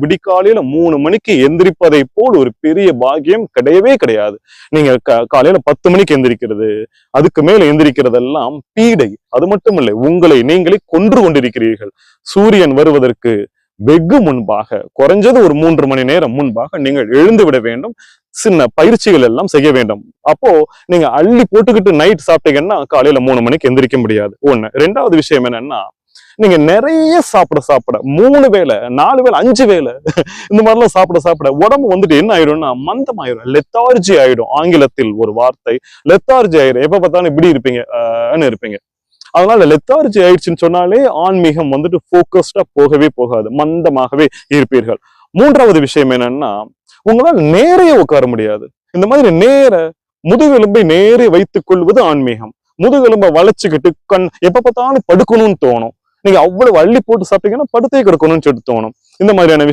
விடிக்காலையில மூணு மணிக்கு எந்திரிப்பதை போல் ஒரு பெரிய பாக்கியம் கிடையவே கிடையாது. நீங்க காலையில பத்து மணிக்கு எந்திரிக்கிறது அதுக்கு மேல எந்திரிக்கிறதெல்லாம் பீடை. அது மட்டும் இல்லை உங்களை நீங்களே கொன்று கொண்டிருக்கிறீர்கள். சூரியன் வருவதற்கு வெகு முன்பாக குறைஞ்சது ஒரு மூன்று மணி நேரம் முன்பாக நீங்கள் எழுந்து விட வேண்டும். சின்ன பயிற்சிகள் எல்லாம் செய்ய வேண்டும். அப்போ நீங்க அள்ளி போட்டுக்கிட்டு நைட் சாப்பிட்டீங்கன்னா காலையில மூணு மணிக்கு எந்திரிக்க முடியாது. ஒண்ணு. ரெண்டாவது விஷயம் என்னன்னா நீங்க நிறைய சாப்பிட சாப்பிட மூணு வேளை நாலு வேளை அஞ்சு வேளை இந்த மாதிரிலாம் சாப்பிட சாப்பிட உடம்பு வந்துட்டு என்ன ஆயிடும்னா மந்தம் ஆயிடும் லெத்தார்ஜி ஆயிடும். ஆங்கிலத்தில் ஒரு வார்த்தை லெத்தார்ஜி ஆயிடும் எப்ப பார்த்தாலும் இப்படி இருப்பீங்க இருப்பீங்க. அதனால லெத்தார்ஜி ஆயிடுச்சுன்னு சொன்னாலே ஆன்மீகம் வந்துட்டு போக்கஸ்டா போகவே போகாது. மந்தமாகவே இருப்பீர்கள். மூன்றாவது விஷயம் என்னன்னா உங்களால் நேரையே உட்கார முடியாது. இந்த மாதிரி நேர முதுகெலும்பை நேரே வைத்துக் கொள்வது ஆன்மீகம். முதுகெலும்பை வளைச்சுக்கிட்டு கண் எப்ப பார்த்தாலும் படுக்கணும்னு தோணும். நீங்க அவ்வளவு அள்ளி போட்டு சாப்பிட்டீங்கன்னா படுத்தே கிடக்கணும்னு சொல்லிட்டு தோணும். இந்த மாதிரியான விஷயம்